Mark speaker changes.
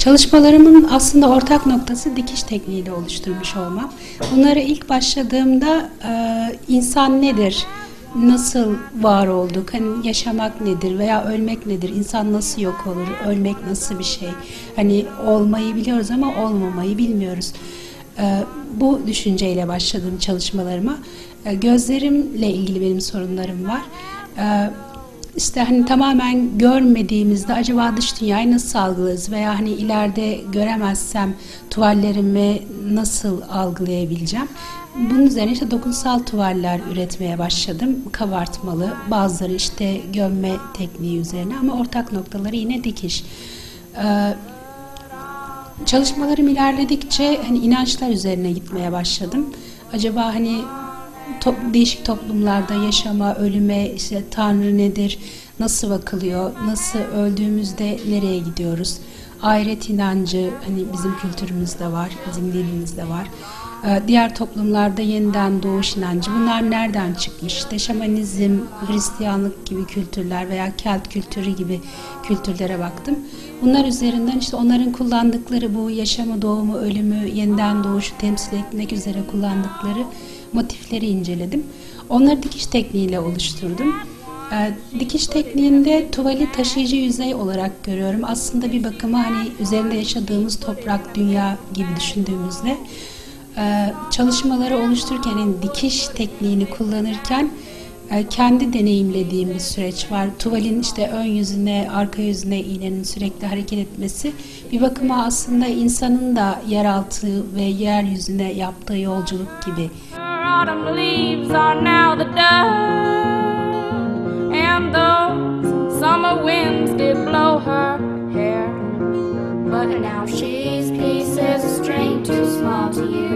Speaker 1: Çalışmalarımın aslında ortak noktası dikiş tekniğiyle oluşturmuş olmam. Bunlara ilk başladığımda e, insan nedir, nasıl var olduk, hani yaşamak nedir veya ölmek nedir, insan nasıl yok olur, ölmek nasıl bir şey, hani olmayı biliyoruz ama olmamayı bilmiyoruz. E, bu düşünceyle başladım çalışmalarıma. E, gözlerimle ilgili benim sorunlarım var. İşte hani tamamen görmediğimizde acaba dış dünyayı nasıl algılarız veya hani ileride göremezsem tuvallerimi nasıl algılayabileceğim? Bunun üzerine işte dokunsal tuvaller üretmeye başladım. Kabartmalı, bazıları işte gömme tekniği üzerine ama ortak noktaları yine dikiş. Ee, çalışmalarım ilerledikçe hani inançlar üzerine gitmeye başladım. Acaba hani top, değişik toplumlarda yaşama, ölüme, işte Tanrı nedir, nasıl bakılıyor, nasıl öldüğümüzde nereye gidiyoruz? Ahiret inancı hani bizim kültürümüzde var, bizim dinimizde var. Ee, diğer toplumlarda yeniden doğuş inancı bunlar nereden çıkmış? İşte şamanizm, Hristiyanlık gibi kültürler veya Kelt kültürü gibi kültürlere baktım. Bunlar üzerinden işte onların kullandıkları bu yaşamı, doğumu, ölümü, yeniden doğuşu temsil etmek üzere kullandıkları motifleri inceledim. Onları dikiş tekniğiyle oluşturdum. Ee, dikiş tekniğinde tuvali taşıyıcı yüzey olarak görüyorum. Aslında bir bakıma hani üzerinde yaşadığımız toprak, dünya gibi düşündüğümüzde e, çalışmaları oluştururken dikiş tekniğini kullanırken e, kendi deneyimlediğim bir süreç var. Tuvalin işte ön yüzüne, arka yüzüne iğnenin sürekli hareket etmesi bir bakıma aslında insanın da yeraltı ve yeryüzüne yaptığı yolculuk gibi.
Speaker 2: autumn leaves are now the dust, and those summer winds did blow her hair. But now she's pieces of string too small to use.